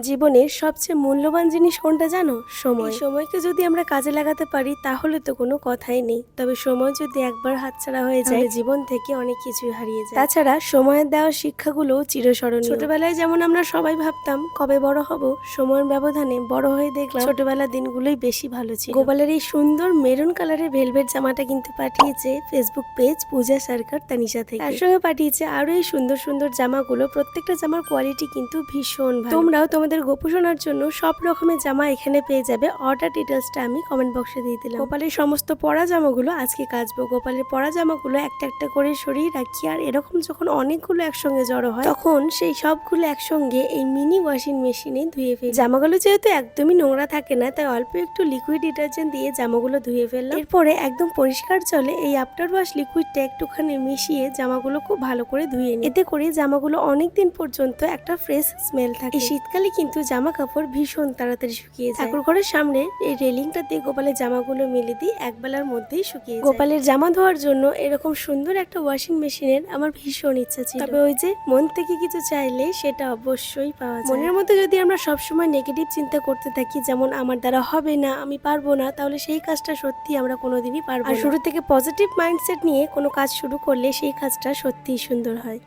জীবনের সবচেয়ে মূল্যবান জিনিস কোনটা জানো? সময়। সময়কে যদি আমরা কাজে লাগাতে পারি তাহলে তো কোনো কথাই নেই। তবে সময় যদি একবার হাতছাড়া হয়ে যায় জীবন থেকে অনেক কিছুই হারিয়ে যায়। তাছাড়া সময়ের দেওয়া শিক্ষাগুলো চিরস্মরণীয়। ছোটবেলায় যেমন আমরা সবাই ভাবতাম কবে বড় হব সময়ের ব্যবধানে বড় হয়ে দেখলাম ছোটবেলার দিনগুলোই বেশি ভালো ছিল। গোপালের এই সুন্দর মেরুন কালারের ভেলভেট জামাটা কিন্তু পাঠিয়েছে ফেসবুক পেজ পূজা সরকার তানিশা থেকে। তার সঙ্গে পাঠিয়েছে আরও এই সুন্দর সুন্দর জামাগুলো। প্রত্যেকটা জামার কোয়ালিটি কিন্তু ভীষণ ভালো। তোমরাও তোমাদের গোপোষণার জন্য সব রকমের জামা এখানে পেয়ে যাবে। অর্ডার ডিটেলসটা আমি কমেন্ট বক্সে দিয়ে দিলাম। গোপালের সমস্ত পরা জামাগুলো আজকে কাচবো। গোপালের পরা জামাগুলো একটা একটা করে সরিয়ে রাখি আর এরকম যখন অনেকগুলো একসঙ্গে জড়ো হয়, তখন সেই সবগুলো একসঙ্গে এই মিনি ওয়াশিং মেশিনে ধুয়ে ফেলি। জামাগুলো যেহেতু একদমই নোংরা থাকে না, তাই অল্প একটু লিকুইড ডিটারজেন্ট দিয়ে জামাগুলো ধুয়ে ফেললাম। এরপরে একদম পরিষ্কার জলে এই আফটার ওয়াশ লিকুইডটা একটুখানি মিশিয়ে জামাগুলো খুব ভালো করে ধুয়ে নিই। এতে করে জামাগুলো অনেক দিন পর্যন্ত একটা ফ্রেশ স্মেল থাকে। এই শীতকালে কিন্তু জামা কাপড় ভীষণ তাড়াতাড়ি শুকিয়ে যায়। ঠাকুর ঘরের সামনে এই রেলিংটা দিয়ে গোপালের জামাগুলো মেলে দিই এক বেলার মধ্যেই শুকিয়ে গোপালের জামা ধোয়ার জন্য এরকম সুন্দর একটা ওয়াশিং মেশিনের আমার ভীষণ ইচ্ছা ছিল। তবে ওই যে মন থেকে কিছু চাইলে সেটা অবশ্যই পাওয়া যায়। মনের মধ্যে যদি আমরা সবসময় নেগেটিভ চিন্তা করতে থাকি যেমন আমার দ্বারা হবে না আমি পারব না তাহলে সেই কাজটা সত্যি আমরা কোনোদিনই পারব আর শুরু থেকে পজিটিভ মাইন্ডসেট নিয়ে কোনো কাজ শুরু করলে সেই কাজটা সত্যিই সুন্দর হয়।